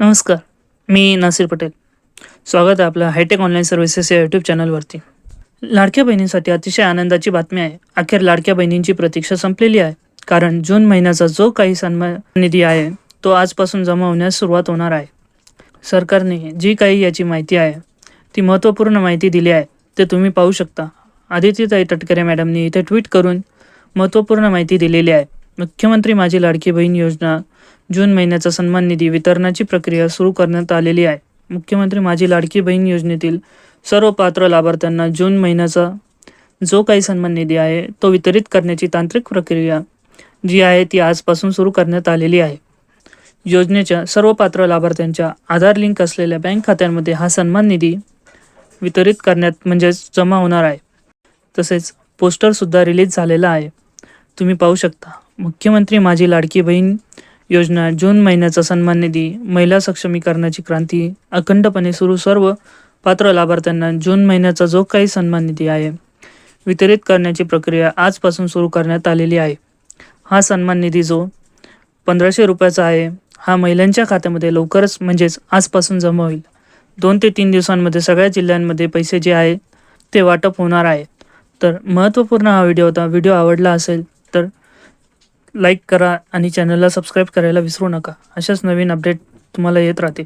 नमस्कार मी नासिर पटेल. स्वागत आहे आपलं हायटेक ऑनलाईन सर्व्हिसेस या यूट्यूब चॅनलवरती लाडक्या बहिणींसाठी अतिशय आनंदाची बातमी आहे. अखेर लाडक्या बहिणींची प्रतीक्षा संपलेली आहे. कारण जून महिन्याचा जो काही सन्मान निधी आहे तो आजपासून जमा होण्यास सुरुवात होणार आहे. सरकारने जी काही याची माहिती आहे ती महत्त्वपूर्ण माहिती दिली आहे ते तुम्ही पाहू शकता. आदित्यताई तटकरे मॅडमनी इथे ट्विट करून महत्त्वपूर्ण माहिती दिलेली आहे. मुख्यमंत्री माझी लाडकी बहीण योजना जून महिन्याचा सन्मान निधी वितरणाची प्रक्रिया सुरू करण्यात आलेली आहे. मुख्यमंत्री माझी लाडकी बहीण योजनेतील सर्व पात्र लाभार्थ्यांना जून महिन्याचा जो काही सन्मान निधी आहे तो वितरित करण्याची तांत्रिक प्रक्रिया जी आहे ती आजपासून सुरू करण्यात आलेली आहे. योजनेच्या सर्व पात्र लाभार्थ्यांच्या आधार लिंक असलेल्या बँक खात्यांमध्ये हा सन्मान निधी वितरित करण्यात म्हणजेच जमा होणार आहे. तसेच पोस्टरसुद्धा रिलीज झालेला आहे. तुम्ही पाहू शकता. मुख्यमंत्री माझी लाडकी बहीण योजना जून महिन्याचा सन्मान निधी महिला सक्षमीकरणाची क्रांती अखंडपणे सुरू सर्व पात्र लाभार्थ्यांना जून महिन्याचा जो काही सन्मान निधी आहे वितरित करण्याची प्रक्रिया आजपासून सुरू करण्यात आलेली आहे. हा सन्मान निधी जो पंधराशे रुपयाचा आहे हा महिलांच्या खात्यामध्ये लवकरच म्हणजेच आजपासून जमा होईल. दोन ते तीन दिवसांमध्ये सगळ्या जिल्ह्यांमध्ये पैसे जे आहे ते वाटप होणार आहे. तर महत्त्वपूर्ण हा व्हिडिओ होता. व्हिडिओ आवडला असेल लाईक करा आणि चॅनलला सबस्क्राईब करायला विसरू नका. अशाच नवीन अपडेट तुम्हाला येत राहतील.